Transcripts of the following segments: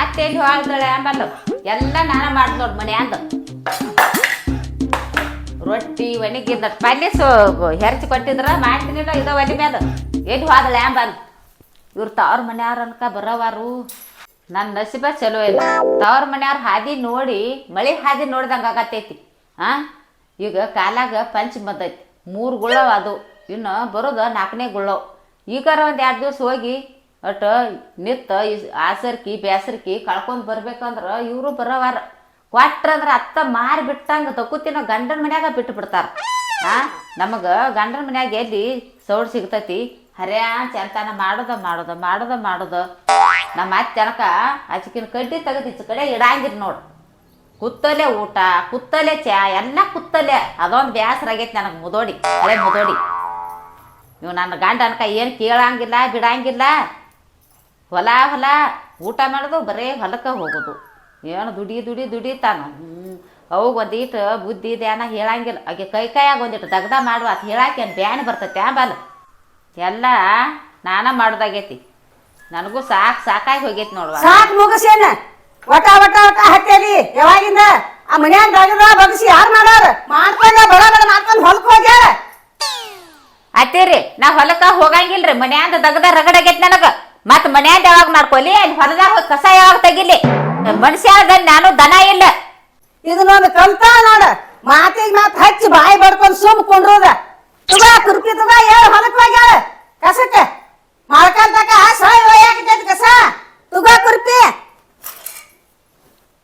ಅತ್ತೇಲಿ ಹೋಗ್ತಾಳೆ ಅಂಬಲ್ಲ. ಎಲ್ಲ ನಾನ ಮಾಡ್ದ್ ಮನೆ ಅಂದ. ರೊಟ್ಟಿ ಒಣಗಿದ ಪಲ್ಯ ಸೊ ಹೆರ್ಚಿ ಕೊಟ್ಟಿದ್ರ ಮಾಡ್ತೀನಿಲ್ಲ ಇದು ಒಲಿ ಮ್ಯಾದ ಎಲ್ಲಿ ಹೋದಳೆ ಅಂಬಲ್ ಇವ್ರು ತವ್ರ ಮನೆಯವ್ರು ಅನ್ಕ ಬರೋವಾರು. ನನ್ನ ನಸೀಬ ಚಲೋ ಇಲ್ಲ. ತವ್ರ ಮನೆಯವ್ರು ಹಾದಿ ನೋಡಿ, ಮಳೆ ಹಾದಿ ನೋಡ್ದಂಗೆ ಆಗತ್ತೈತಿ. ಆ? ಈಗ ಕಾಲಾಗ ಪಂಚ ಬಂದೈತಿ. ಮೂರು ಗುಳ್ಳವ ಅದು ಇನ್ನು ಬರೋದು ನಾಲ್ಕನೇ ಗುಳ್ಳವ್. ಈಗಾರ ಒಂದು ಎರಡು ದಿವಸ ಹೋಗಿ ಒಟ್ಟು ನಿತ್ತ ಆಸರ್ಕಿ ಬೇಸರ್ಕಿ ಕಳ್ಕೊಂಡ್ ಬರ್ಬೇಕಂದ್ರೆ ಇವರು ಬರೋವಾರ. ಅಂದ್ರೆ ಅತ್ತ ಮಾರಿ ಬಿಟ್ಟಂಗ ತಕೋತಿನ ಗಂಡನ ಮನ್ಯಾಗ ಬಿಟ್ಟು ಬಿಡ್ತಾರ. ಆ, ನಮಗೆ ಗಂಡನ ಮನ್ಯಾಗ ಎಲ್ಲಿ ಸೌಡ್ ಸಿಗ್ತೈತಿ? ಹರ್ಯಾ ಚಂತನ ಮಾಡೋದ ಮಾಡೋದ ಮಾಡೋದ ಮಾಡೋದ. ನಮ್ಮ ಅತ್ತೆ ಅನಕ ಆಚಿಕಿನ ಕಡ್ಡಿ ತೆಗೆದು ಈಚ ಕಡೆ ಇಡಂಗಿರ್ ನೋಡು. ಕುತ್ತಲೆ ಊಟ, ಕುತ್ತಲೆ ಚಾ, ಎಲ್ಲ ಕುತ್ತಲೆ. ಅದೊಂದು ಬೇಸರ ಆಗೈತಿ ನನಗೆ ಮುದೋಡಿ. ಅದೇ ಮುದೋಡಿ. ನೀವು ನನ್ನ ಗಂಡ ಅನಕ ಏನು ಕೇಳಂಗಿಲ್ಲ, ಬಿಡಂಗಿಲ್ಲ. ಹೊಲ ಹೊಲ ಊಟ ಮಾಡೋದು ಬರೇ ಹೊಲಕ್ಕೆ ಹೋಗೋದು. ಏನು ದುಡಿ ದುಡಿ ದುಡಿತಾನ? ಹ್ಞೂ ಅವಾಗ ಒಂದೀಟು ಬುದ್ಧಿ ಧ್ಯಾನ ಹೇಳಂಗಿಲ್ಲ. ಆಕೆ ಕೈ ಕೈಯಾಗ ಒಂದಿಟ್ಟು ದಗ್ದ ಮಾಡುವ ಅಂತ ಹೇಳಾಕೆ ಏನು ಬ್ಯಾನಿ ಬರ್ತೈತೆ ಆಂಬಲ್ ಎಲ್ಲ ನಾನ ಮಾಡೋದಾಗೈತಿ. ನನಗೂ ಸಾಕು ಸಾಕಾಗಿ ಹೋಗೈತಿ ನೋಡುವ. ಸಾಕ್ ಮುಗಿಸೇನ ಒಟ ಒಟ ಒಟ ಹತ್ತೇರಿ ಯಾವಾಗಿಂದ? ಆ ಮನ್ಯಾಗ ದಗದ ಬಗ್ಸಿ ಯಾರು ಮಾಡಾರ ಮಾಡ್ಕೊಂಡ ಬಡ ಬಡ ಮಾಡ್ಕೊಂಡು ಹೊಲಕ್ಕೆ ಹೋಗ್ಯಾರ? ಅತ್ತೀರಿ ನಾ ಹೊಲಕ್ಕ ಹೋಗಂಗಿಲ್ರಿ. ಮನ್ಯಾಂದ ದಗದ ರಗಡಾಗೈತಿ ನನಗ. ಮತ್ ಮನ್ಯಾಗ ಯಾವಾಗ ಮಾಡ್ಕೊಲಿ? ಅಲ್ಲಿ ಹೊಲದಾಗ ಹೋಗಿ ಕಸ ಯಾವಾಗ ತೆಗಿಲಿ? ಮನುಷ್ಯ ನಾನು ದನ ಇಲ್ಲ. ಇದನ್ನೊಂದು ಕಲ್ತ ನೋಡ. ಮಾತಿಗೆ ಮಾತ್ ಹಚ್ಚಿ ಬಾಯಿ ಬಡ್ಕೊಂಡು ಸುಮ್ ಕೊಂಡ್ರೋದ. ತುಗ ಕುರ್ಕಿ ತುಗ ಹೇಳ ಹೊಲಕ್ ಹೋಗ್ಯಾಳ. ಕಸಕ್ಕ. ಮಾಡ್ಕೊಂತಕ ಸಾಯ್ ಒಯ್ಯಾಕತೈತಿ ಕಸ. ತುಗ ಕುರ್ಪಿ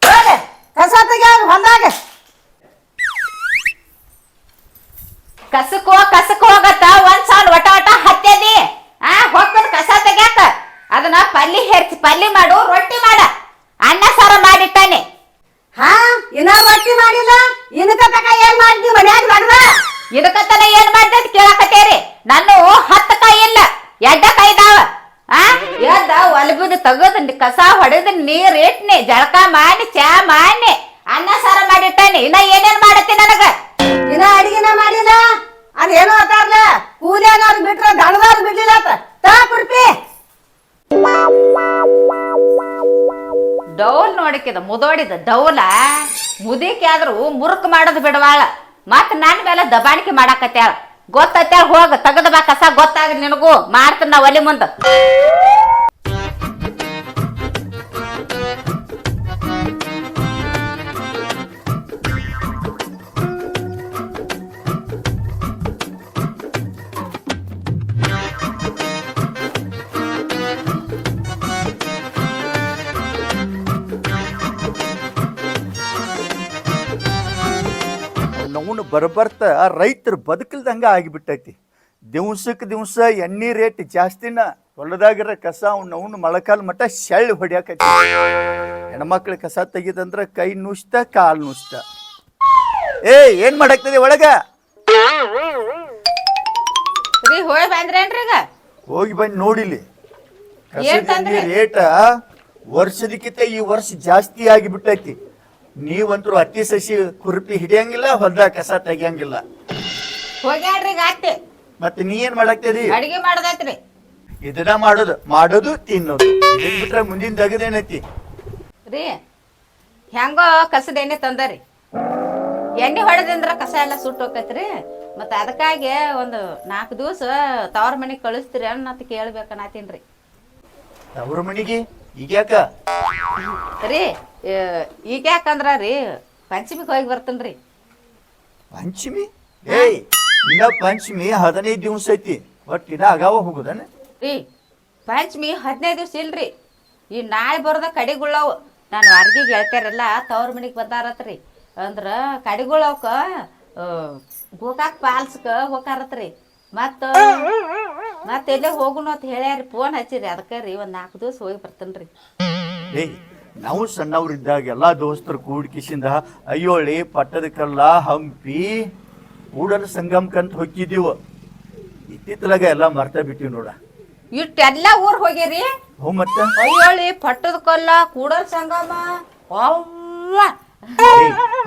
ಹೋಗ, ಕಸ ತೆಗ್ಯಾವ ಹೊಲ್ದಾಗ. ಕಸಕ್ಕೋ ಕಸಕ್ ಹೋಗತ್ತ ಒಂದ್ ಪಲ್ಲಿ ಹೆರ್ಚಿ ಪಲ್ಲಿ ಮಾಡು ರೊಟ್ಟಿ ಮಾಡ. ಅನ್ನ ಸಾರ ಮಾಡಿಟ್ಟಾನೆ. ಹಾ ಇನ್ನ ರೊಟ್ಟಿ ಮಾಡಿಲ್ಲ. ಇನ್ಕ ತಕ ಏನ್ ಮಾಡ್ತಿ ಮನ್ಯಾಗ ನಡ್ದ ಇದಕ್ಕಂತನ ಏನ್ ಮಾಡ್ದೆ ಅಂತ ಕೇಳಕತ್ತೇರಿ. ನಾನು ಹತ್ತು ಕೈ ಇಲ್ಲ ಎಡ್ಡ ಕೈ ಇದಾವ. ಆ? ಎದ್ದ ಒಲಬಿದ ತಗದ ಕಸ ಹೊಡೆದ ನೀರ್ ಇಟ್ನಿ ಜಳಕ ಮಾಡಿ ಚಾ ಮಾಡಿ ಅನ್ನ ಸಾರ ಮಾಡಿಟ್ಟಾನೆ. ಇನ್ನ ಏನೇನ್ ಮಾಡತ್ತಿ ನನಗ? ಇನ್ನ ಅಡಿಗೆನ ಮಾಡಿಲ್ಲ. ಅದೇನೋ ಮುದೋಡಿದ ದೌಲ ಮುದಿಕೆ ಆದ್ರೂ ಮುರುಕ್ ಮಾಡೋದು ಬಿಡವಾಳ. ಮತ್ ನನ್ ಮೇಲೆ ದಬಾಣಿಕೆ ಮಾಡಾಕತ್ಯಾಳ. ಗೊತ್ತತ್ಯಾಳ, ಹೋಗ, ತೆಗದ ಬಾ ಕಸ, ಗೊತ್ತಾಗ ನಿನಗೂ. ಮಾಡ್ತೀನಿ ನಾ ಒಲಿ ಮುಂದ. ಬರಬರ್ತ ರೈತರು ಬದುಕಲ್ದಂಗ ಆಗಿಬಿಟ್ಟೈತಿ. ದಿವ್ಸಕ್ಕೆ ದಿವಸ ಎಣ್ಣೆ ರೇಟ್ ಜಾಸ್ತಿನ ಹೊಲದಾಗಿರೋ ಕಸ ಅವ್ನ ಅವ್ನು ಮೊಳಕಾಲ ಮಟ್ಟ ಶೆಳ್ಳು ಹೊಡ್ಯಾಕೈತಿ. ಹೆಣ್ಮಕ್ಳು ಕಸ ತೆಗಿದಂದ್ರೆ ಕೈ ನುಸ್ತ ಕಾಲು ನುಸ್ತ ಏ ಏನ್ ಮಾಡಾಕ್ತದೆ ಒಳಗ? ರೀ ಹೋಯ್ ಬಂದ್ರೇನ್ರಿ ಈಗ? ಹೋಗಿ ಬಂದು ನೋಡಿಲಿ. ರೇಟ ವರ್ಷದಕ್ಕಿಂತ ಈ ವರ್ಷ ಜಾಸ್ತಿ ಆಗಿಬಿಟ್ಟೈತಿ. ನೀವಂತರೂ ಅತ್ತಿ ಸಸಿ ಕುರುಪಿ ಹಿಡಿಯಂಗಿಲ್ಲ ಹೊಲ್ದಾಗ ಕಸ ತೆಗಿಯಂಗಿಲ್ಲ. ಹೋಗ್ಯಾಡ್ರಿ ಈಗ ಆತಿ ಮತ್ತೆ ನೀ ಏನ್ ಮಾಡಾಕ್ತೀರಿ ಅಡಿಗೆ ಮಾಡದೈತ್ರಿ. ಇದನ್ನ ಮಾಡೋದು ಮಾಡೋದು ತಿನ್ನೋದು. ಇದನ್ ಬಿಟ್ರೆ ಮುಂದಿನ ತೆಗದೇನೈತಿ ರೀ ಹೆಂಗೋ ಕಸದ ಎಣ್ಣೆ ತಂದರಿ. ಎಣ್ಣೆ ಹೊಡೆದಿಂದ್ರ ಕಸ ಎಲ್ಲ ಸುಟ್ಟು ಹೋಗತ್ರಿ ಮತ್ತೆ ಅದಕ್ಕಾಗಿ ಒಂದು ನಾಲ್ಕು ದಿವಸ ತವ್ರ ಮನೆಗೆ ಕಳಿಸ್ತೀರಿ ಅನ್ನತ್ ಕೇಳ್ಬೇಕನ್ನತ್ತೀನ್ರಿ ಅವ್ರ ಮನಿಗೆ? ಈಗ್ಯಾಕ? ರೀ ಈಗ ಯಾಕಂದ್ರ ರೀ ಪಂಚಮಿಗೆ ಹೋಗಿ ಬರ್ತೇನ್ರಿ. ಪಂಚಮಿ? ಏಯ್ ಇನ್ನ ಪಂಚಮಿ ಹದಿನೈದು ದಿವಸ ಐತಿ. ಒಟ್ಟು ಇನ್ನ ಆಗಾವ ಹೋಗುದನ? ರೀ ಪಂಚಮಿ ಹದಿನೈದು ದಿವ್ಸ ಇಲ್ರಿ. ಈ ನಾಳೆ ಬರೋದ ಕಡಿಗುಳ್ಳವು. ನಾನು ಅರ್ಗಿಗೆ ಗೆಳತಿಯರೆಲ್ಲ ತವ್ರ ಮನೆಗೆ ಬಂದಾರತ್ರಿ. ಅಂದ್ರ ಕಡಿಗುಳವಕ್ಕ ಗೋಕಾಕ್ ಪಾಲ್ಸ್ಕ ಹೋಗಾರತ್ರಿ ಮತ್ತ ಮತ್ತೆ ಎಲ್ಲೇ ಹೋಗುನು ಅಂತ ಹೇಳ್ಯಾರಿ ಫೋನ್ ಹಚ್ಚಿರಿ. ಅದಕ್ಕೆ ರೀ ಒಂದ್ ನಾಲ್ಕು ದಿವಸ ಹೋಗಿ ಬರ್ತೇನ್ರಿ. ಏಯ್ ನಾವು ಸಣ್ಣವ್ರಿದ್ದಾಗ ಎಲ್ಲ ದೋಸ್ತರು ಕೂಡ್ಕಿಸಿಂದ ಅಯ್ಯೋಳಿ ಪಟ್ಟದ ಕಲ್ಲ ಹಂಪಿ ಕೂಡಲ ಸಂಗಮಕ್ಕಂತ ಹೊಕ್ಕಿದೀವು ಇತ್ತಿತ್ತಲಾಗ ಎಲ್ಲ ಮರ್ತ ಬಿಟ್ಟಿವಿ ನೋಡ. ಇಷ್ಟೆಲ್ಲ ಊರ್ ಹೋಗಿರಿ? ಹೋ ಮತ್ತ? ಅಯ್ಯೋಳಿ ಪಟ್ಟದ ಕಲ್ಲ ಕೂಡಲ್ ಸಂಗಮ. ಅವ್ವ.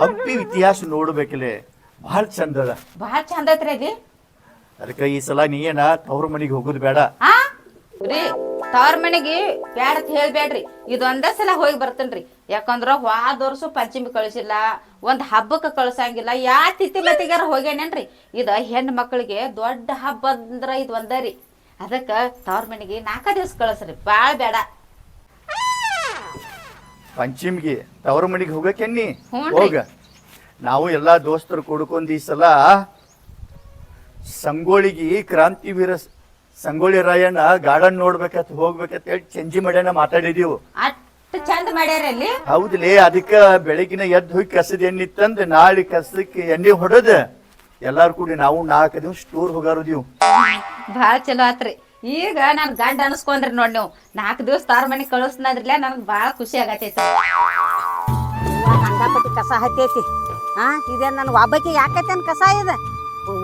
ಹಂಪಿ ಇತಿಹಾಸ ನೋಡ್ಬೇಕಲೆ ಬಹಳ ಚಂದ ಅದ. ಭಾಳ ಚಂದ ಐತ್ರಿ ಅಲ್ಲಿ. ಅದಕ್ಕೆ ಈ ಸಲ ನೀ ಏನ ತವ್ರ ಮನಿಗೆ ಹೋಗೋದು ಬೇಡ. ಆ? ರೀ. ತವ್ರ ಮನೆಗೆ ಬ್ಯಾಡ ಅಂತ ಹೇಳ್ಬೇಡ್ರಿ. ಇದೊಂದೇ ಸಲ ಹೋಗಿ ಬರ್ತೇನ್ರಿ. ಯಾಕಂದ್ರ ಹೋದ ವರ್ಷ ಪಂಚಮಿ ಕಳಿಸಿಲ್ಲ ಒಂದ್ ಹಬ್ಬಕ್ಕೆ ಕಳ್ಸಂಗಿಲ್ಲ. ಯಾ ತಿಥಿ ಮತಿಗಾರ ಹೋಗ್ಯಾನೇನ್ರಿ? ಇದ ಹೆಣ್ಣು ಮಕ್ಕಳಿಗೆ ದೊಡ್ಡ ಹಬ್ಬ ಅಂದ್ರ ಇದು ಒಂದ ರೀ. ಅದಕ್ಕ ತವ್ರ ಮನೆಗೆ ನಾಲ್ಕ ದಿವ್ಸ ಕಳಿಸ್ರಿ. ಬಾಳ ಬೇಡ ಪಂಚಮಿಗೆ ತವರ ಮನೆಗೆ ಹೋಗಕ್ಕೆನ್ನಿ? ಹ್ಞೂನ್ರಿ. ಹೋಗ. ನಾವು ಎಲ್ಲಾ ದೋಸ್ತರು ಕೂಡ್ಕೊಂಡ್ ಈ ಸಲ ಸಂಗೋಳಿಗೆ ಕ್ರಾಂತಿ ವೀರ ಸ- ಸಂಗೊಳ್ಳಿ ರಾಯಣ್ಣ ಗಾರ್ಡನ್ ನೋಡ್ಬೇಕಂತ ಹೋಗ್ಬೇಕಂತ ಹೇಳಿ ಚಂಜಿ ಮಾಡ್ಯಾನ ಮಾತಾಡಿದೀವು. ಅಷ್ಟ್ ಚಂದ ಮಾಡ್ಯಾರ ಅಲ್ಲಿ? ಹೌದ್ಲೇ ಅದಕ್ಕ ಬೆಳಗಿನ ಎದ್ದು ಹೋಗಿ ಕಸದ ಎಣ್ಣೆ ತಂದ್ ನಾಳೆ ಕಸಕ್ಕೆ ಎಣ್ಣೆ ಹೊಡೆದ ಎಲ್ಲಾರು ಕೂಡಿ ನಾವು ನಾಲ್ಕು ದಿವಸ ಟೂರ್ ಹೋಗಾರದೀವು ಭಾಳ ಚಲೋ ಆತ್ರಿ. ಈಗ ನನ್ ಗಂಡ ಅನ್ಸ್ಕೊಂಡ್ರಿ ನೋಡ್ ನೀವು. ನಾಲ್ಕು ದಿವಸ ತಾರ ಮನೆ ಕಳಿಸ್ನದ್ರಲ್ಲ ನನಗೆ ಭಾಳ ಖುಷಿ ಆಗತೈತಿ. ಹಂಗಾಪಟ್ಟಿ ಕಸ ಹತ್ತೈತಿ. ಹಾ ಇದೇನ್ ನನ್ ಒಬ್ಬಕ್ಕೆ ಯಾಕೈತೆ ಕಸ ಇದ?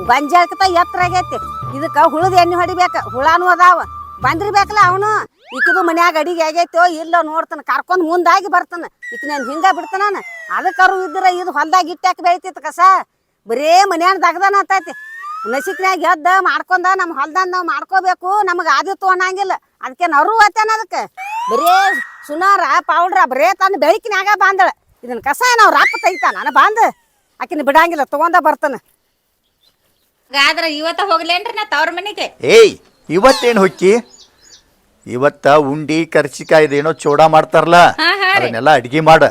ಬಂಜಾಕ ಎತ್ತರ ಆಗೈತಿ. ಇದಕ್ಕ ಹುಳದ ಎಣ್ಣೆ ಹೊಡಿಬೇಕ. ಹುಳಾನು ಅದಾವ. ಬಂದಿರ್ಬೇಕಲ್ಲ ಅವನು. ಈಕಿದು ಮನ್ಯಾಗ ಅಡಿಗೆ ಆಗೈತೋ ಇಲ್ಲೋ ನೋಡ್ತಾನೆ. ಕರ್ಕೊಂಡ್ ಮುಂದಾಗಿ ಬರ್ತಾನೆ. ಈಕ ನಾನು ಹಿಂಗ ಬಿಡ್ತಾನ ಅದಕ್ಕರು ಇದ್ರ ಇದು ಹೊಲ್ದಾಗ ಇಟ್ಟಾಕ ಬೆಳಿತಿತ್ತು ಕಸ? ಬರೇ ಮನ್ಯಾನ ದಗ್ದಾನ ಆತೈತಿ. ನಸಿಕ್ನಾಗ ಎದ್ದ ಮಾಡ್ಕೊಂಡ ನಮ್ಮ ಹೊಲ್ದಾಗ ನಾವು ಮಾಡ್ಕೋಬೇಕು. ನಮಗೆ ಆದಿತ್ತು ಅನ್ನಂಗಿಲ್ಲ ಅದಕ್ಕೆ ನರು ಆತೇನ ಅದಕ್ಕೆ. ಬರೇ ಸುನಾರ, ಪೌಡ್ರ, ಬರೇ ತನ್ನ ಬೆಳಕಿನಾಗ ಬಾಂದಳ. ಇದನ್ನ ಕಸ ನಾವು ರಾಪ ತೈತಾನ. ನಾನು ಬಾಂದ. ಆಕಿನ ಬಿಡಂಗಿಲ್ಲ, ತೊಗೊಂಡ ಬರ್ತಾನ. ಆದ್ರ ಇವತ್ತ ಹೋಗ್ಲೇನ್ರಿ ನಾ ತವ್ರ ಮನೆಗೆ? ಏಯ್ ಇವತ್ತೇನ್ ಹೊಕ್ಕಿ ಇವತ್ತ ಉಂಡಿ ಕರ್ಚಿಕಾಯಿ ಇದೇನೋ ಚೋಡ ಮಾಡ್ತಾರಲ್ಲ ಹಾ, ಹಾ ರೀ. ಅದನ್ನೆಲ್ಲ ಅಡ್ಗೆ ಮಾಡ.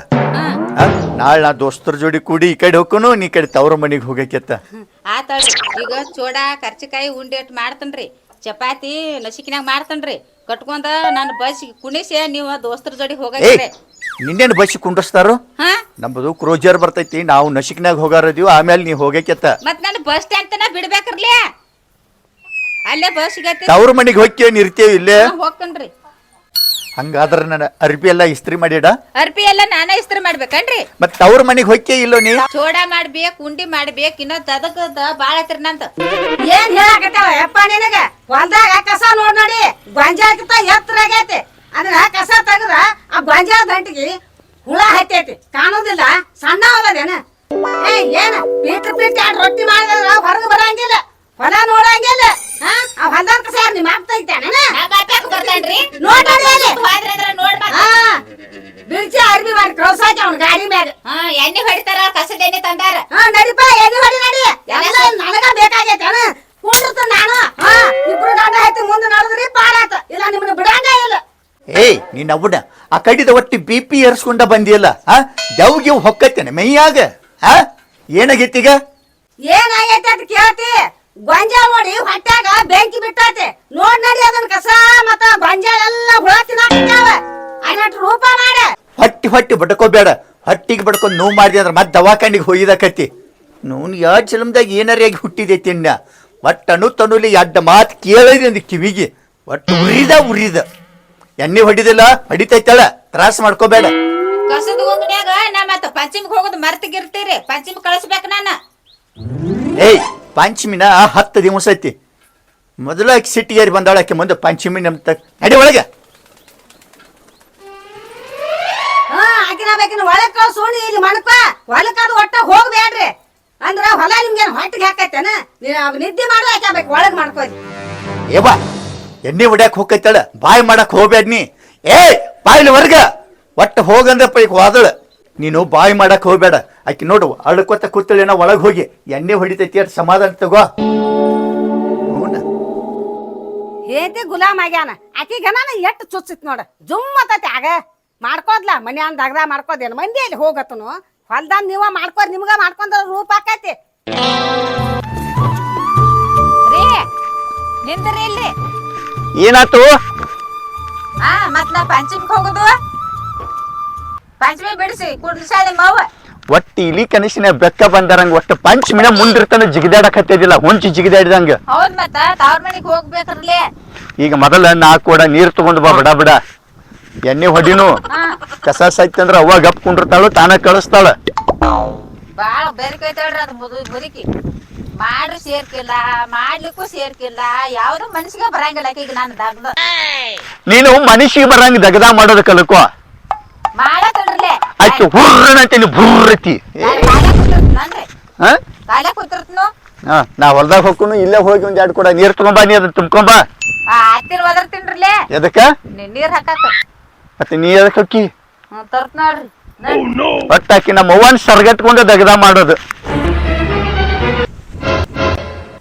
ನಾಳೆ ನಾ ದೋಸ್ತರ ಜೋಡಿ ಕೂಡಿ ಈ ಕಡೆ ಹೋಗ್ಕೊನು ನೀ ಕಡೆ ತವ್ರ ಮನೆಗೆ ಹೋಗಕ್ಕೆತ್ತ ಆತಾಳ್ರಿ ಈಗ ಚೋಡಾ ಕರ್ಚಿಕಾಯಿ ಉಂಡಿ ಅಟ್ ಮಾಡ್ತನ್ರಿ. ಚಪಾತಿ ನಸಿಕಿನಾಗ ಮಾಡ್ತನ್ರಿ. ಕಟ್ಕೊಂಡ ನಾನು ಬಸ್ ಕುಣಿಸಿ ನೀವು ದೋಸ್ತರ ಜೋಡಿ ಹೋಗಕ್ಕೆ ಹೋಗಕ್ರಿ ನಿನ್ನೇನು ಬಸ್ ಕುಂಡ್ರಸ್ತಾರು? ಹಾ? ನಮ್ಮದು ಕ್ರೋಜರ್ ಬರ್ತೈತಿ ನಾವು ನಶಿಕ್ನಾಗ ಹೋಗಾರದೀವಿ ಆಮೇಲೆ ನೀ ಹೋಗಕ್ಕೆತ್ತ ಮತ್ ನಾನು ಬಸ್ ಸ್ಟ್ಯಾಂಡ್ ತನ ಬಿಡ್ಬೇಕ್ರಲಿ? ಅಲ್ಲೇ ಬಸ್ ಸಿಗತ್ತಿ ತವ್ರ ಮನಿಗೆ ಹೋಗ್ತೇವೆ ಇರ್ತೇವೆ ಇಲ್ಲೇ? ಹೋಗ್ಕನ್ರಿ ಹಂಗಾದ್ರೆ ನನ್ನ ಅರ್ಬಿ ಎಲ್ಲ ಇಸ್ತ್ರಿ ಮಾಡಿಡ? ಅರ್ಪಿ ಎಲ್ಲ ನಾನೇ ಇಸ್ತ್ರಿ ಮಾಡ್ಬೇಕನ್ರಿ? ಮತ್ ತವ್ರ ಮನೆಗೆ ಹೋಗಿ ಇಲ್ಲೋ ನೀ? ಚೋಡ ಮಾಡ್ಬೇಕು ಉಂಡಿ ಮಾಡ್ಬೇಕು ಇನ್ನ ತದಕದ ಬಾಳ ಐತ್ರಿ ನಂತ ಏನ್ ಹೇಳಕತ್ತಾವ ಯಪ್ಪ ನಿನಗ? ಹೊಲ್ದಾಗ ಕಸ ನೋಡ್ ನೋಡಿ ಗೊಂಜಾಳ್ಕಿತ ಎತ್ತರ ಆಗೈತಿ. ಅದ್ರ ಕಸ ತೆಗದ್ರ ಆ ಗೊಂಜಾಳ ದಂಟಿಗೆ ಹುಳ ಹತ್ತೈತಿ. ಕಾಣೋದಿಲ್ಲ. ಸಣ್ಣ ಹೋಗದೇನ ಏ ಏನ? ಪೀಟ್ ಪೀಟ್ ಎರಡು ರೊಟ್ಟಿ ಮಾಡಿದ್ರ? ಹೊರಗೆ ಬರಂಗಿಲ್ಲ. ಹೊಲ ನೋಡಂಗಿಲ್ಲ. ಹಾ ಆ ಹೊಲ್ದಾಗ ಕಸ ಯಾರು ನಿಮ್ಮ ಅಪ್ಪ. ಹಾ ಬಿಡ್ಸಿ ಅರ್ಬಿ ಮಾಡಿ ಕಳ್ಸಾಕ ಅವ್ನ ಗಾಡಿ ಮ್ಯಾಗ. ಹಾ ಎಣ್ಣೆ ಹೊಡಿತಾರ ಕಸದ ಎಣ್ಣೆ ತಂದಾರ. ಹಾ ನಡಿಪ ಎಣ್ಣೆ ಹೊಡಿ ನಡಿ. ಎಲ್ಲ ನನಗ ಬೇಕಾಗೈತೆ ಅಣ್ಣ ಕುಂಡಿರ್ತ ನಾನು. ಹಾ ಇಬ್ರು ಗಂಡ ಐತಿ ಮುಂದೆ ನಡೆದ್ರಿ ಪಾಡಾತ ಇಲ್ಲ ನಿಮ್ಮನ್ನ ಬಿಡಂಗ ಇಲ್ಲ ಏಯ್ ನಿನ್ನ ಅವ್ನ. ಆ ಕಡಿದ ಒಟ್ಟಿ ಬಿ ಪಿ ಏರ್ಸ್ಕೊಂಡ ಬಂದಿಯಲ್ಲ ಆ? ದವ್ಗೆ ಹೊಕ್ಕತ್ತೇನೆ ಮೈಯಾಗ ಆ? ಏನಾಗೈತಿಗ? ಏನಾಗೈತೆ ಅಂತ ಕೇಳ್ತಿ? ಗೊಂಜಾಳ ನೋಡಿ ಹೊಟ್ಯಾಗ ಬೆಂಕಿ ಬಿಟ್ಟೈತೆ. ನೋಡ್ ನಡಿ ಅದನ್ನ ಕಸ ಮತ್ತ ಗೊಂಜಾಳ ಎಲ್ಲ ಹುಳ ತಿನ್ನಾಕತ್ತಾವ ಐನಟ್ ರೂಪ ಮಾಡ. ಹೊಟ್ಟಿ ಹೊಟ್ಟಿ ಬಡ್ಕೋಬೇಡ. ಹೊಟ್ಟಿಗೆ ಬಡ್ಕೊಂಡು ನೋವು ಮಾಡಿದೆ ಅಂದ್ರೆ ಮತ್ತೆ ದವಾಖಾನಿಗೆ ಹೋಗಿದಕತಿ ನೋನ್ ಯಾವ ಜಲಮ್ದಾಗ ಏನಾರ ಆಗಿ ಹುಟ್ಟಿದೆ ತಿನ್ನ? ಒಟ್ಟನು ತನುಲಿ ಅಡ್ಡ ಮಾತು ಕೇಳಿದೆ ಅಂದ್ ಕಿವಿಗೆ. ಒಟ್ಟು ಉರಿದ ಉರಿದ. ಎಣ್ಣೆ ಹೊಡಿದಿಲ್ಲ ಹೊಡಿತೈತಳ ತ್ರಾಸ ಮಾಡ್ಕೋಬೇಡ. ಕಸದ ಅಂಗಡ್ಯಾಗ ನಾ ಮತ್ತ ಪಂಚಮಿಗೆ ಹೋಗೋದು ಮರ್ತಿಗಿರ್ತೀರಿ ಪಂಚಮಿ ಕಳಿಸ್ಬೇಕು ನಾನ. ಏಯ್ ಪಂಚಮಿನ ಹತ್ತು ದಿವಸ ಐತಿ. ಮೊದಲ ಆಕಿ ಸಿಟ್ಟಿಗೇರಿ ಬಂದಾಳಕ್ಕೆ ಆಕೆ ಮುಂದೆ ಪಂಚಮಿ ನಮ್ ತಕ್ ನಡಿ ಒಳಗೆ. ಹಾ ಆಕಿನ ಬೇಕಿನ ಒಳಗ್ ಕಳ್ಸೋಣಿ ಇಲ್ಲಿ ಮಣಕ ಹೊಲಕ್ಕ ಅದು ಒಟ್ಟ ಹೋಗ್ಬೇಡ್ರಿ ಅಂದ್ರ ಹೊಲ ನಿಮ್ಗೆ ಹೊಟ್ಟಿಗೆ ಹಾಕೈತೇನ? ನೀವ್ ನಿದ್ದೆ ಮಾಡೋ ಹಾಕಬೇಕು ಒಳಗ್ ಮಾಡ್ಕೋರಿ ಏವಾ ಎಣ್ಣೆ ಹೊಡ್ಯಾಕ ಹೋಗ್ತಾಳ ಬಾಯಿ ಮಾಡಕ್ ಹೋಗ್ಬೇಡ ನೀ. ಏ ಬಾಯ್ಲಿ ಹೊರ್ಗ. ಒಟ್ಟು ಹೋಗಂದ್ರೆ ಪೈಕ್ ಹೋದಳ ನೀನು ಬಾಯಿ ಮಾಡಕ್ ಹೋಗ್ಬೇಡ. ಆಕಿ ನೋಡು ಅಳ್ಕೊತ ಕೂತಳೇನ ಒಳಗೆ ಹೋಗಿ. ಎಣ್ಣೆ ಹೊಡಿತೈತಿ ಅಟ್ ಸಮಾಧಾನ ತಗೋ. ಹೇತಿ ಏತಿ ಗುಲಾಮ್ ಆಗ್ಯಾನ? ಆಕಿಗೆ ನಾನು ಎಷ್ಟು ಚುಚ್ಚಿತ್ ನೋಡ. ಜುಮ್ ಅತ್ತೈತಿ ಆಗ. ಮಾಡ್ಕೋದ್ಲ ಮನ್ಯಾನ್ ದಗದ ಮಾಡ್ಕೋದೇನು ಮಂದಿ ಅಲ್ಲಿ ಹೋಗತ್ತನು? ಹೊಲ್ದಾನ್ ನೀವ ಮಾಡ್ಕೋ ನಿಮ್ಗ ಮಾಡ್ಕೊಂಡ್ರ ರೂಪ ಆಕೈತಿ. ರೀ ನಿಂದ್ರಿ ಇಲ್ರಿ. ಏನಾತು ಹಾ ಮತ್ ನಾ ಪಂಚಮಿಗೆ ಹೋಗುದು. ಪಂಚಮಿ ಬಿಡಿಸಿ ಕುಡ್ಸಾಳಿ ಮಾವ. ಒಟ್ಟು ಇಲಿ ಕನಸಿನ ಬೆಕ್ಕ ಬಂದಾರಂಗ ಒಟ್ಟು ಪಂಚಮಿನ ಮುಂದಿರ್ತಾನ ಜಿಗಿದಾಡಕ್ ಹತ್ತಿದಿಲ್ಲ ಹುಂಚಿ ಜಿಗಿದಾಡಿದಂಗ. ಹೌದ್ ಮತ್ತ ತವ್ರ ಮನೆಗೆ ಹೋಗ್ಬೇಕ್ರಲಿ. ಈಗ ಮೊದಲ ನಾಲ್ಕು ಕೂಡ ನೀರ್ ತಗೊಂಡ್ ಬಾ ಬಡ ಬಡ. ಎಣ್ಣೆ ಹೊಡಿನು ಕಸ ಸಾಯ್ತಂದ್ರ ಅವ್ವ ಗಪ್ ಕುಂಡಿರ್ತಾಳು ತಾನ ಕಳಿಸ್ತಾಳ. ಬಾಳ ಅದು ಬದುಕಿ ಮಾಡ್ರಿ ಸೇರ್ಕಿಲ್ಲ ಮಾಡ್ಲಿಕ್ಕೂ ಸೇರ್ಕಿಲ್ಲ ಯಾವ್ದು ಮನ್ಸಿಗೆ ಬರಂಗಿಲ್ಲ ಈಗ ನಾನು ದಗ್ದ. ನೀನು ಮನುಷ್ಯ ಬರಂಗ ದಗದ ಮಾಡೋದ ಕಲ್ಕೋ. ಮಾಡತ್ತಲ್ರಿ ಆಕೆ ಹುರ್ರನಂತೀನಿ ಬುರ್ರತಿ. ಕಾಲೇ ಕೂತಿರ್ತನು ನಾ ಹೊಲ್ದಾಗ ಹೋಗ್ಕೊಂಡು ಇಲ್ಲೇ ಹೋಗಿ ಒಂದ್ ಎರಡು ಕೂಡ ನೀರ್ ತುಂಬಾ ನೀ ಅದನ್ನ ತುಂಬ್ಕೊಂಬಾ. ಆ ಹತ್ತಿರ ಒದರ್ತೀನ್ರಲೇ ಎದಕ್ಕ? ನೀರ್ ಹಾಕಾಕ. ಮತ್ತೆ ನೀ ಎದಕ್ ಹೊಕ್ಕಿ? ತರ್ತ್ ನೋಡ್ರಿ. ಒಟ್ಟಾಕಿ ನಮ್ಮ ಅವ್ವನ್ ಸರ್ಗಟ್ಕೊಂಡು ದಗದ ಮಾಡೋದು.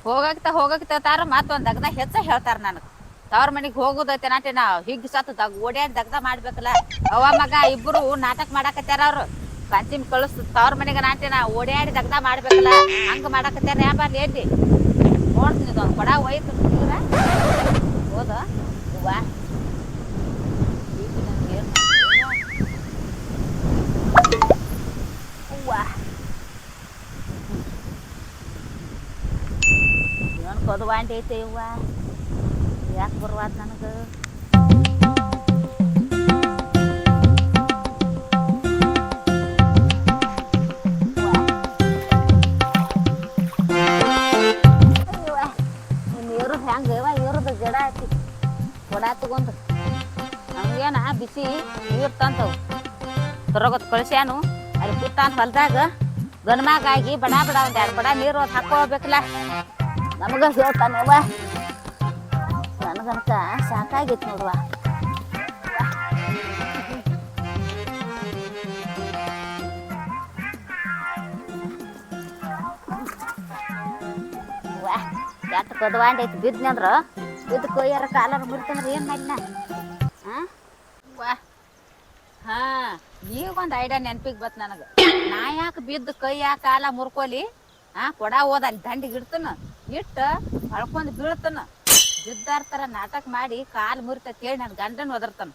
ಹೋಗಕ್ತ ಹೋಗಕ್ತ ತಾರ ಮತ್ತೊಂದ್ ದಗ್ದ ಹೆಚ್ಚ ಹೇಳ್ತಾರ ನನಗೆ. ತವ್ರ ಮನೆಗೆ ಹೋಗುದೈತೆ ನಾಟಿ ನಾ ಹಿಗ್ ಸತ್ತು ದಗ್ ಓಡ್ಯಾಡ್ ದಗ್ದ ಮಾಡ್ಬೇಕಲ್ಲ. ಅವ ಮಗ ಇಬ್ರು ನಾಟಕ ಮಾಡಾಕತ್ಯಾರ ಅವ್ರು. ಪಂಚಿಮ್ ಕಳಿಸ್ ತವ್ರ ಮನೆಗೆ ನಾಟಿ ನಾ ಓಡ್ಯಾಡಿ ದಗ್ದ ಮಾಡ್ಬೇಕಲ್ಲ. ಹಂಗ ಮಾಡಾಕತ್ಯಾರ ಯಾವ ಎಲ್ಲಿ? ನೋಡ್ತೀನಿ ಇದೊಂದ್ ಕೊಡ ಒಯ್ತು ಹೋದ? ಹೋದ ಅವ್ವ. ಈಗ ನಂಗ್ ಏನ್ ಮಾಡ್ಲಿ? ಅವ್ವ. ಕೊದವಾಂಡಿ ಐತೆ ಇವ್ವ ಯಾಕೆ ಬರ್ವಾದ ನನಗೆ ಕೊಡ ತಗೊಂಡು ನಮ್ಗೇನ ಬಿಸಿ, ನೀರು ತಂತವು ತರೋಗತ್ ಕಳ್ಸ್ಯಾನು. ಅಲ್ಲಿ ಕೂತಾನ ಹೊಲ್ದಾಗ ಗನ್ಮಾಗಾಗಿ ಬಡ ಬಡ ಒಂದು ಎರಡು ಬಡ ನೀರು ಹಾಕೋಬೇಕಲ್ಲ ನಮಗ ಹೇಳ್ತಾನವ್ವ ನನಗಂತ ಸಾಕಾಗೈತಿ ನೋಡುವ. ಎಟ್ಟು ಕದವಾಂಡಿ ಐತಿ ಬಿದ್ನಂದ್ರ ಬಿದ್ದು ಕೊಯ್ಯಾರ ಕಾಲರ್ ಬಿಡ್ತಂದ್ರ ಏನು ಮಾಡಿನ? ಹಾ ಹಾ ಒಂದ್ ಐಡಿಯಾ ನೆನಪಿಗೆ ಬತ್ ನನಗೆ. ನಾ ಯಾಕೆ ಬಿದ್ದು ಕೈಯ ಕಾಲ ಮುರ್ಕೋಲಿ? ಹಾ ಕೊಡ ಹೋದ ಅಲ್ಲಿ ದಂಡಿಗೆ ಇಟ್ಟ ಅಳ್ಕೊಂಡ್ ಬೀಳ್ತಾನ. ಯುದ್ಧಾರ್ಥರ ನಾಟಕ ಮಾಡಿ ಕಾಲ್ ಮುರಿತ ಕೇಳಿ ನನ್ ಗಂಡನ್ ಒದರ್ತಾನ.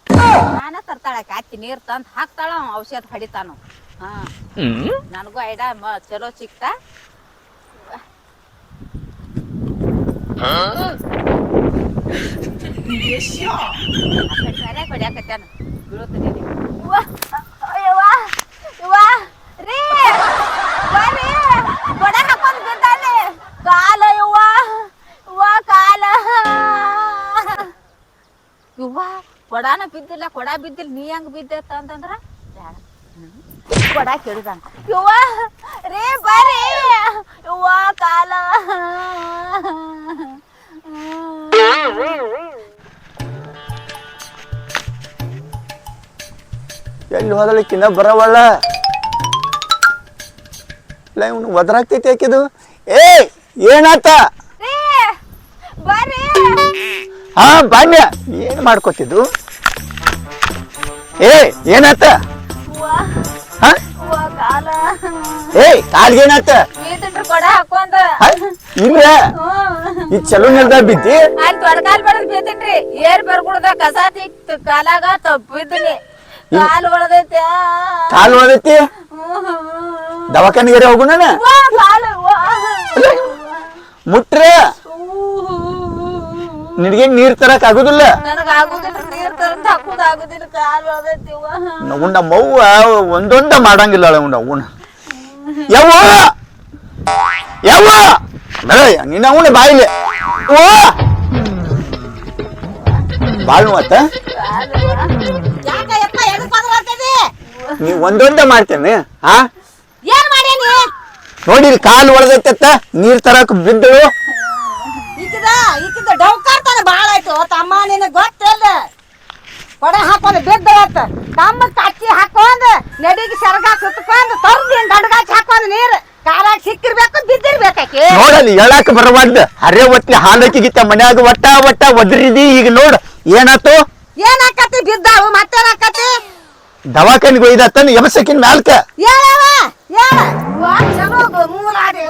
ನಾನ ತರ್ತಾಳ ಕಾತಿ ನೀರ್ ತಂದ್ ಹಾಕ್ತಾಳ ಔಷಧ ಹಡಿತಾನು. ಹಾ. ನನಗೂ ಐಡ ಚಲೋ ಸಿಕ್ತಾ ಸರಿಯಾಗಿ ಹೊಡ್ಯಾಕತ್ತಾನ ಬೀಳುತ್ತೀನಿ ಅವ್ವ ಅಯ್ಯವ್ವ ಅವ್ವ ರೀ ಬರ್ರಿ ಕೊಡ ಹಾಕೊಂಡ್ ಬಿದ್ದಾನೆ ಕಾಲ ಕಾಲ. ಯವ್ವ, ಕೊಡಾನ ಬಿದ್ದಿಲ್ಲ, ಕೊಡ ಬಿದ್ದಿಲ್ಲ, ನೀ ಹೆಂಗ್ ಬಿದ್ದೈತ ಅಂತಂದ್ರ. ಕೊಡ ಕೇಳಿದಾನ ಯವ್ವ, ರೇ ಬರ್ರಿ ಯವ್ವ, ಕಾಲ. ಎಲ್ಲಿ ಹೋದಲಿಕ್ಕಿನ್ನ ಬರವಲ್ಲ? ಇಲ್ಲ ಇವನು ಒದರಾಗ್ತೈತಿ ಹಾಕಿದು ಏ ಏನಾತ? ಹಾ ಬಾನ್ಯ ಏನ್ ಮಾಡ್ಕೋತಿದ್ದು? ಏ ಏನಾತ? ಹಾ? ಏ ಕಾಲ್ಗೇನಾತ ಹಾ? ಹ್ಮ್. ಈ ಚಲೋ ನೆಲ್ದ ಬಿದ್ದಿ? ಏರ್ ಬರ್ಗುಡ್ದ ಕಸ ತಿಕ್ತು ಕಾಲಾಗ ತಪ್ಪಿದ್ದೀನಿ ಕಾಲ್ ಹೊಡೆದೈತೆ ಕಾಲ್ ಒಳದೈತಿ? ದವಾಖಾನಿಗೆ ಹೋಗುಣ ಮುಟ್ರೆ? ನಿನಗೆ ನೀರ್ ತರಕ್ ಆಗುದಿಲ್ಲ? ಉಂಡ ಮವ್ವ ಒಂದೊಂದ ಮಾಡಂಗಿಲ್ಲ ಉಂಡ ಬರೇ ನಿನ್ನ ಅವನ ಬಾಯಿಲೆ. ಓ ಬಾಳ್ ಮತ್ತ ನೀ ಒಂದೊಂದ ಮಾಡ್ತೇನೆ ಹಾ ನೋಡಿರಿ ಕಾಲು ಒಳದೈತೆ ನೀರ್ ತರಕ್ ಬಿದ್ದಳು. ಈಕಿದ ಈಕಿದ ಡೌಕಾರ್ತಾನ ಬಾಳ ಆಯ್ತು. ತಮ್ಮ ನಿನಗ್ ಗೊತ್ತಿಲ್ಲ ಕೊಡ ಹಾಕೊಂಡು ಬಿದ್ದಳತ್ತ ತಮ್ಮ ಕಚ್ಚಿ ಹಾಕೊಂಡು ನಡಿಗೆ ಸರಗ ಸುತ್ತಕೊಂಡು ತರ್ದಿ ಗಂಡಗಾಚಿ ಹಾಕೊಂಡು ನೀರ್. ಕಾಲಾಗ ಸಿಕ್ಕಿರ್ಬೇಕು ಬಿದ್ದಿರ್ಬೇಕಾಕಿ ನೋಡಲ್ಲಿ ಹೇಳಕ್ ಬರಬಾರ್ದು. ಅರೆ ಒತ್ತಿ ಹಾಲಕ್ಕಿಗಿತ್ತ ಮನ್ಯಾಗ ಒಟ್ಟ ಒಟ್ಟ ಒದ್ರಿದಿ ಈಗ ನೋಡ್ ಏನಾತು ಏನಾಕತಿ ಬಿದ್ದಾವು ಮತ್ತೇನಾಕತಿ ದವಾಖಾನಿಗೆ ಒಯ್ದತ್ತನ ಎಮಸಕಿನ ಮ್ಯಾಲ್ಕ? ಹೇಳವ ಹೇಳ. ವಾ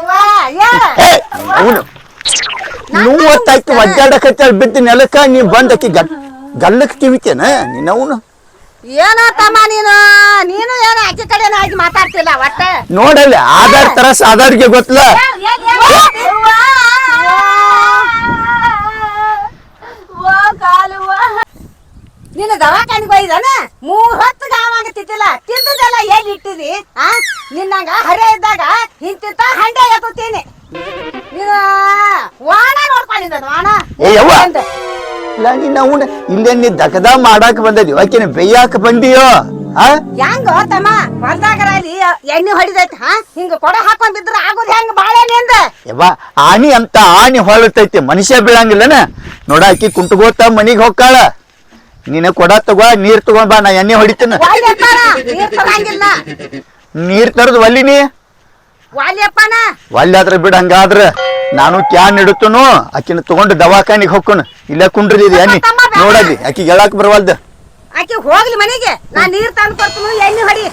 ವಾ ಹೇಳ. ಏ ಅವನು ನೋವು ಹೊತ್ತಾಯ್ತು ಒದ್ದಾಡಕತ್ತ ಬಿದ್ದ ನೆಲಕ್ಕ ನೀ ಬಂದಕ್ಕಿ ಗಲ್ ಗಲ್ಲಕ್ಕೆ ಕಿವಿತೇನ ನೀನ್ ಅವನು ಏನೋ ತಮ್ಮ ನೀನು ನೀನು ಏನ ಆಕೆ ಕಡೆನ ಆಗಿ ಮಾತಾಡ್ತಿಲ್ಲ ಒಟ್ಟ ನೋಡಲ್ಲ ಆಧಾರ್ ತರ ಆಧಾರ್ಗೆ ಗೊತ್ತಲ್ಲ ನಿನ್ನ ದವಾಖಾನಿಗೆ ಹೋಯ್ದಾನ ಮೂರ್ ಹೊತ್ತು ಗಾವಾಗತ್ತಿದ್ದಿಲ್ಲ ತಿಂದದೆಲ್ಲ ಎಲ್ಲಿ ಇಟ್ಟಿದಿ ಆ ನಿನ್ನಂಗ ಹರೇ ಇದ್ದಾಗ ಇಂತಿಂತ ಹಂಡೆ ಎತ್ತುತ್ತೀನಿ ಇಲ್ಲ ನೀನ್ ಅವನ ಇಲ್ಲೇ ನೀ ದಗದ ಮಾಡಾಕ ಬಂದದಿ ಆಕೆನ ಬೇಯಾಕ ಬಂದಿಯೋ? ಹೆಂಗ ತಮ್ಮ ಹೊಲ್ದಾಗರಲ್ಲಿ ಎಣ್ಣೆ ಹೊಡಿದೈತಿ ಹಾ? ಹಿಂಗ ಕೊಡ ಹಾಕೊಂಡ್ ಬಿದ್ರ ಆಗೋದ್ ಹೆಂಗ ಬಾಳೆನಿಂದ ಯವ್ವ ಆನಿ ಅಂತ ಆನಿ ಹೊಳತೈತಿ ಮನುಷ್ಯ ಬೀಳಂಗಿಲ್ಲನ? ನೋಡ ಆಕಿ ಕುಂಟಗೋತ ಮನಿಗ್ ಹೊಕ್ಕಾಳ. ನೀನ ಕೊಡ ತಗೋ ನೀರ್ ತಗೊಂಡ್ ಬಾ ನಾ ಎಣ್ಣೆ ಹೊಡಿತೇನ. ನೀರ್ ತರಂಗಿಲ್ಲ ನೀರ್ ತರದ್ ಒಲ್ಲಿನಿ ವಾಲ್ಯಪ್ಪನ? ಬಿಡ ಹಂಗಾದ್ರ. ನಾನು ಕ್ಯಾನ್ ಇಡುತ್ತನು ಆಕಿನ ತಗೊಂಡು ದವಾಖಾನಿಗೆ ಹೋಗ್ಕೊನು. ಇಲ್ಲ ಕುಂಡ್ರಿ ಇದು ನೋಡಿ ನೋಡಲ್ಲಿ ಆಕಿ ಹೇಳಕ್ ಬರವಲ್ದ. ಆಕಿ ಹೋಗ್ಲಿ ಮನೆಗೆ. ನಾ ನೀರ್ ತಂದು ಕೊಡ್ತನು ಎಣ್ಣೆ ಹೊಡಿ.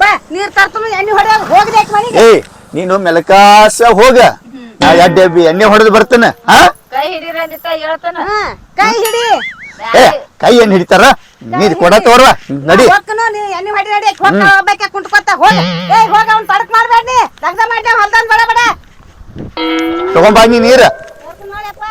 ಬಾ ನೀರ್ ತರ್ತನು ಎಣ್ಣೆ ಹೊಡಿ ಹೋಗ್ಲಿ ಆಕಿ ಮನೆಗೆ. ಏ ನೀನು ಮೆಲಕಾಸ ಹೋಗ. ನಾ ಎಡ್ಡೆ ಎಣ್ಣೆ ಹೊಡೆದು ಬರ್ತೇನೆ ಹಾ? ಕೈ ಹಿಡಿ ಹೇಳ್ತಾನ. ಹಾ, ಕೈ ಹಿಡಿ. ಏ ಕೈ ಏನ್ ಹಿಡಿತಾರ? ನೀರ್ ಕೊಡ ತೋರ್ವ ನಡಿ. ಹೊಕ್ಕನು ನೀ ಎಣ್ಣೆ ಹೊಡಿ ನಡಿ. ಹೋಗ ಒಬ್ಬಾಕೆ ಕುಂಟ್ಕೊತ ಹೋಗ. ಏ ಹೋಗ ಅವ್ನ್ ತಡಕ್ ಮಾಡ್ಬೇಡಿ ದಗ್ದ ಮಾಡಿ ಹೊಲ್ದಂದ್ ಬಡ ಬಡ. ಬಾ ನೀ ನೀರ್. ನೋಡ್ಯಪ್ಪ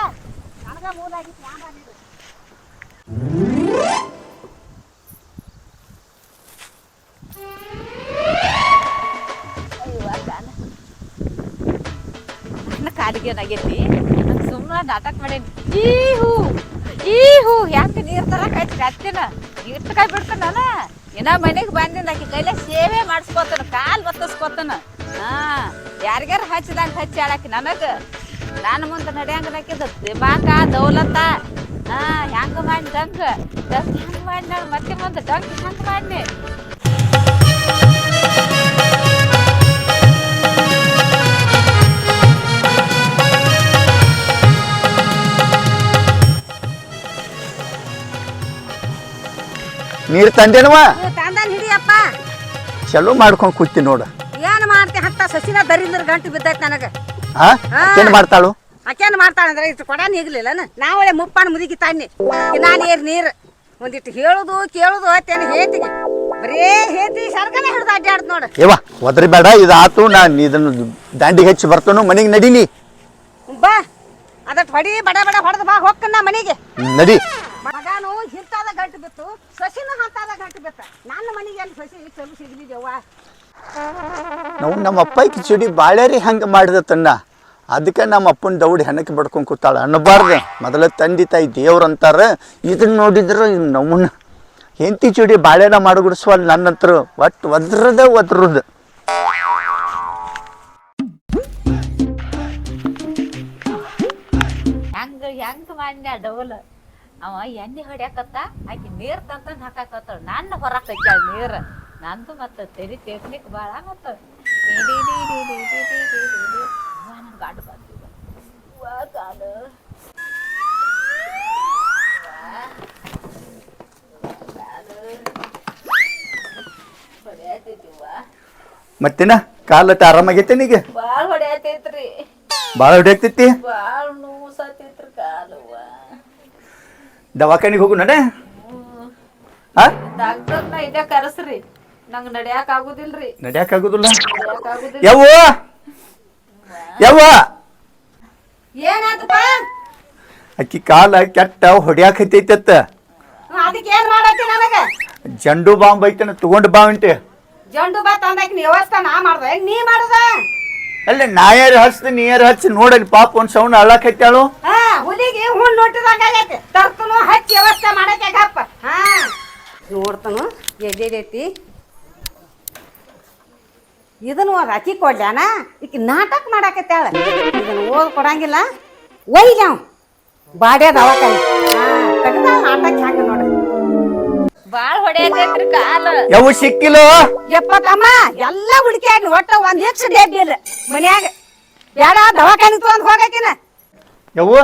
ನನಗ ಕಾಲಿಗೆ ಏನಾಗೈತಿ? ಸುಮ್ಮನೆ ನಾಟಕ ಮಾಡೇನಿ. ಹೂ ಈ ಹೂ ಹೆಂಗೆ ನೀರ್ ತರ ಆಯ್ತು ಕತ್ತಿನ ನೀರ್ ತಕಾಯ್ ಬಿಡ್ತಾನ ನಾನ? ಇನ್ನ ಮನೆಗೆ ಬಂದಿನ ಆಕಿ ಕೈಲೇ ಸೇವೆ ಮಾಡಿಸ್ಕೊತಾನ, ಕಾಲ್ ಬತ್ತಸ್ಕೊತಾನ ಹಾ ಯಾರಿಗಾರ ಹಚ್ಚಿದಾಗ ಹಚ್ಚಿ ಆಡಾಕಿ ನನಗ. ನಾನು ಮುಂದೆ ನಡೆಯಂಗ ನಾಕಿದ ದಿಮಾಕ ದೌಲತ್ತ ಹಾ ಹೆಂಗ ಮಾಡಿ ಡಂಗ್? ಡಂಗ್ ಮಾಡಿ ಮತ್ತೆ ಮುಂದೆ? ಡಂಗ್ ಹೆಂಗ್ ಮಾಡಿ ನೀರ್ ತಂದೇನವ ತಂದನ್ ಹಿಡಿಯಪ್ಪ. ಚಲೋ ಮಾಡ್ಕೊಂಡ್ ಕೂತಿ ನೋಡ. ಏನ್ ಮಾಡ್ತಿ ಹತ್ತ ಸಸಿನ ದರಿದ್ರ ಗಂಟು ಬಿದ್ದೈತ್ ನನಗ. ಏನ್ ಮಾಡ್ತಾಳು? ಅಕೇನ್ ಮಾಡ್ತಾಳಂದ್ರೆ ಇಷ್ಟು ಕೊಡ ನೀಗ್ಲಿಲ್ಲ ನಾವಳೆ ಮುಪ್ಪಾನ ಮುದುಕಿ ತಾನೆ ನಾನು ಏರ್ ನೀರ್. ಒಂದಿಟ್ಟು ಹೇಳುದು ಕೇಳುದು ಅತ್ತೇನು ಹೇತಿ ಬರೇ ಹೇತಿ ಸರ್ಕನೆ ಹಿಡ್ದು ಅಡ್ಡಾಡ್ತ ನೋಡು. ಏವ ಒದ್ರಿ ಬೇಡ ಇದಾತು. ನಾನು ನಾನ್ ಇದನ್ನ ದಾಂಡಿಗೆ ಹೆಚ್ಚಿ ಬರ್ತನು ಮನೆಗೆ ನಡೀನಿ. ಬಾ. ಅದಟ್ ಹೊಡಿ ಬಡ ಬಡ ಹೊಡೆದು ಬಾ ಹೋಗ್ಕನ್ನ ಮನೆಗೆ. ನಡಿ. ಮಗನು ಹಿರ್ತಾದ ಗಂಟು ಬಿತ್ತು ಸಸಿನೂ ಹಂತಾದ ಗಂಟು ಬಿತ್ತ. ನನ್ನ ಮನೆಗೆ ಅಲ್ಲಿ ಸಸಿ ಚಲು ಸಿಗ್ಲಿದೆವ್ವ ನಾವು ನಮ್ಮ ಅಪ್ಪ ಕಿಚಡಿ ಬಾಳೆರಿ ಹಂಗ ಮಾಡಿದ ತನ್ನ. ಅದಕ್ಕೆ ನಮ್ಮ ಅಪ್ಪನ ದೌಡಿ ಹೆಣಕ್ಕೆ ಬಡ್ಕೊಂಡ್ ಕೂತಾಳೆ. ಅನ್ನಬಾರ್ದು. ಮೊದಲ ತಂದೆ ತಾಯಿ ದೇವ್ರ ಅಂತಾರೆ. ಇದನ್ನ ನೋಡಿದ್ರೆ ನಮ್ಮನ್ನ ಹೆಂತಿ ಚುಡಿ ಬಾಳೆನ ಮಾಡಿಬಿಡಿಸುವಲ್ ನನ್ನ ಹತ್ರ ಒಟ್ಟು ಒದ್ರದ ಒದ್ರದ. ಹೆಂಗ ಹೆಂಗ ಮಾಡ್ಯ ಡವಲ್ ಅವ ಎಣ್ಣೆ ಹೊಡ್ಯಾಕತ್ತ ಆಕಿ ನೀರ್ ತಂತಂದ್ ಹಾಕಾಕತ್ತ. ನನ್ನ ಹೊರಕ್ ನೀರು ನೀರ್. ನಂದು ಮತ್ತ ತೆರಿ ಟೆಕ್ನಿಕ್ ಬಾಳ ಮತ್ತ. ಗಾಡು ಕಾಲು ಮತ್ತೇನ ಕಾಲಟ ಆರಾಮಾಗೈತೆ ನೀಗ ಬಾಳ ಹೊಡ್ಯಾತೈತ್ರಿ ಬಾಳ ಹೊಡ್ಯಾಕ್ತೈತಿ ಬಾಳ್ ದವಾಖಾನಿಗೆ ಹೋಗು ನಡೆ ಹಾ? ಡಾಕ್ಟರ್ನ ಇದೇ ಕರೆಸ್ರಿ. ನಂಗ್ ನಡ್ಯಾಕ್ ಆಗುದಿಲ್ರಿ. ನಡ್ಯಾಕಾಗುದಿಲ್ಲ? ನಡ್ಯಾಕ್ ಆಗುದಿಲ್ಲ. ಯವ್ವ? ಯವ್ವ? ಏನಾತಪ್ಪ ಅಕ್ಕಿ ಕಾಲ ಕೆಟ್ಟ ಹೊಡ್ಯಾಕತ್ತೈತತ್ತ. ಅದಕ್ಕೆ ಏನ್ ಮಾಡತ್ತಿ ನನಗ? ಜಂಡು ಬಾಂಬ್ ಐತನ ತಗೊಂಡ್ ಬಾ ಅಂತೆ. ಜಂಡು ಬಾ ತಂದಾಕಿ ವ್ಯವಸ್ಥೆ ನಾ ಮಾಡ್ದೆ. ನೀ ಮಾಡುದ? ಅಲ್ಲ ನಾಯರ್ ಹಚ್ಚಿ ನೀಯರ್ ಹಚ್ಚಿ ನೋಡಲಿ ಪಾಪ ಒಂದ್ ಸೌಂಡ್ ಅಳಕೈತಾಳು? ಹಾ, ಹುಲಿಗೆ ಹುಣ್ಣು ನೋಟಿದಂಗ ಆಗೈತಿ ತರ್ತನು ಹಚ್ಚಿ ವ್ಯವಸ್ಥೆ ಮಾಡಕ್ಕೆ ಗಪ್ಪ. ಹಾ. ನೋಡ್ತನು, ಎದ್ದೈತಿ? ಇದನ್ನು ಓದ್ ಅಕ್ಕಿ ಕೊಡ್ಲ್ಯಾನ? ಈಕಿ ನಾಟಕ ಮಾಡಾಕತ್ತಾಳ. ಇದನ್ನು ಓದ್ ಕೊಡಂಗಿಲ್ಲ. ಒಯ್ದ ಬಾಡ್ಯಾದ ಬಾಡ್ಯ ದವಾಖಾನೆ ಹಾ, ತೆಗ್ದಾಳ ನಾಟಕ ನೋಡ ಬಾಳ್ ಸಿಕ್ಕಿಲ್ಲ ಕಾಲ. ಯವು ಸಿಕ್ಕಿಲ್ಲೋ? ಯಪ್ಪ ತಮ್ಮ ಎಲ್ಲ ಹುಡುಕ್ಯಾಡಿ ಒಟ್ಟ ಒಂದ್ ಹೆಚ್ಚು ಡೇಟ್ ಇಲ್ಲ. ಮನ್ಯಾಗ ಬೇಡ ದವಾಖಾನೆ ತಗೊಂಡ್ ಹೋಗಕಿನ? ಯವ್ವ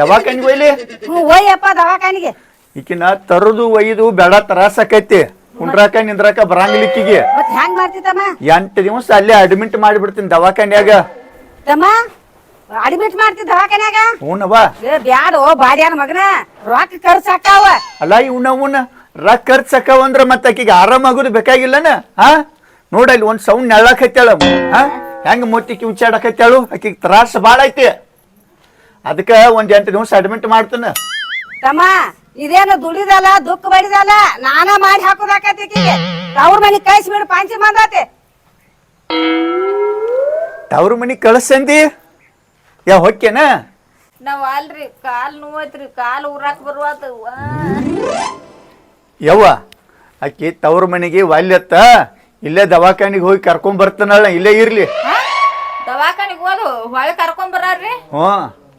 ದವಾಖಾನಿಗೆ ಒಯ್ಲಿ? ಹ್ಞೂ ಒಯ್ಯಪ್ಪ ದವಾಖಾನಿಗೆ. ಈಕಿನ ತರದು ಒಯ್ದು ಬೇಡ ತರಾಸಕೈತಿ. ಕುಂಡ್ರಾಕ ನಿಂದ್ರಾಕ ಬರಂಗಿಲಿಕ್ಕಿಗೆ ಮತ್ ಹೆಂಗ್ ಮಾಡ್ತಿತ್ತಮ್ಮ ಎಂಟು ದಿವಸ ಅಲ್ಲೇ ಅಡ್ಮಿಟ್ ಮಾಡಿಬಿಡ್ತೀನಿ ದವಾಖಾನ್ಯಾಗ. ತಮ್ಮ ಅಡ್ಮಿಟ್ ಮಾಡ್ತಿ ದವಾಖಾನ್ಯಾಗ? ಹ್ಞೂನವ್ವ. ಏ ಬ್ಯಾಡೋ ಬಾಡ್ಯಾನ ಮಗನ. ರೊಕ್ಕ ಖರ್ಚಾಕಾವ ಅಲ್ಲ ಇವ್ನವ್ನ ರೊಕ್ಕ ಖರ್ಚಕ್ಕವ ಅಂದ್ರ ಮತ್ತ ಆಕಿಗೆ ಆರಾಮಾಗೋದು ಬೇಕಾಗಿಲ್ಲನ? ಹಾ ನೋಡಲ್ಲಿ ಒಂದ್ ಸೌಂಡ್ ನೆಳ್ಳಾಕೈತಾಳ ಹಾ ಹೆಂಗ ಮೊತ್ತಿ ಕಿವುಚಾಡಕೈತಾಳು ಆಕಿಗೆ ತ್ರಾಸ ಭಾಳ ಐತಿ. ಅದಕ್ಕ ಒಂದ್ ಎಂಟು ದಿವಸ ಅಡ್ಮಿಟ್ ಮಾಡ್ತಾನ. ತಮ್ಮ ಇದೇನು ದುಡಿದಲ್ಲ ದುಃಖ ಬಡಿದಲ್ಲ? ನಾನ ಮಾಡಿ ಹಾಕೋದಾಕತಿ ಅವ್ರ ಮನಿ ಕಳ್ಸಿ ಬಿಡು ಪಾಂಚಿ ಮಾಡತೆ ತವ್ರ ಮನಿ ಕಳಿಸಂದಿ? ಯಾ ಹೊಕ್ಕೇನ? ನಾವ್ ಅಲ್ರಿ ಕಾಲ್ ನೋವೈತ್ರಿ ಕಾಲ್ ಊರಾಕ್ ಬರುವಾತ ಯವ್ವ ಆಕಿ ತವ್ರ ಮನೆಗೆ ವಾಲ್ಯತ್ತ ಇಲ್ಲೇ ದವಾಖಾನಿಗೆ ಹೋಗಿ ಕರ್ಕೊಂಡ್ ಬರ್ತಾನಲ್ಲ ಇಲ್ಲೇ ಇರ್ಲಿ. ದವಾಖಾನಿಗೆ ಹೋದು ಹೊಳೆ ಕರ್ಕೊಂಡ್ ಬರ್ರಿ ಹ್ಞೂ.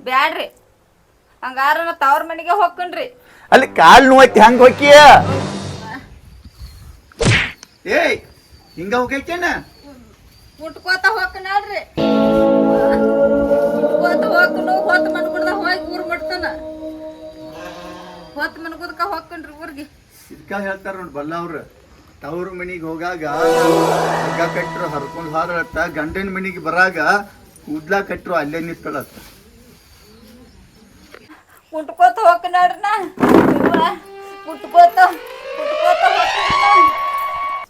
ಬ್ಯಾಡ್ರಿ. ಹಂಗಾರ ನಾ ತವ್ರ ಮನೆಗೆ ಹೋಗ್ಕನ್ರಿ ಅಲ್ಲಿ ಕಾಲ್ ನೋಯ್ತಿ ಹಂಗ ಹೋಕಿಯ ಏಯ್ ಹಿಂಗ ಹೋಗೈತೇನ? ಮುಟ್ಕೋತ ಹೋಗ್ಕನಾಳ್ರಿ ಮುಟ್ಕೋತ ಹೋಗ್ಕನು ಹೊತ್ತು ಮನ್ಗುಡ್ದ ಹೋಗಿ ಊರ್ ಮಟ್ತನ. ಹೊತ್ತು ಮನ್ಗುದ್ಕ ಹೋಗ್ಕನ್ರಿ ಊರ್ಗೆ. ಇದಕ್ಕ ಹೇಳ್ತಾರ ನೋಡಿ ಬಲ್ಲ ಅವ್ರ ತವ್ರ ಮನಿಗೆ ಹೋಗಾಗ ಹಗ್ಗ ಕಟ್ಟರು ಹರ್ಕೊಂಡ್ ಹಾರತ್ತ ಗಂಡನ ಮನಿಗೆ ಬರಾಗ ಕೂದ್ಲ ಕಟ್ಟರು ಅಲ್ಲೇ ನಿಂತಳತ್ತ. ಮುಟ್ಕೋತ ಹೋಗ್ಕನಾಳ್ರಿ ನಾ. ಮುಟ್ಕೋತ ಹೋಗ್ಕನ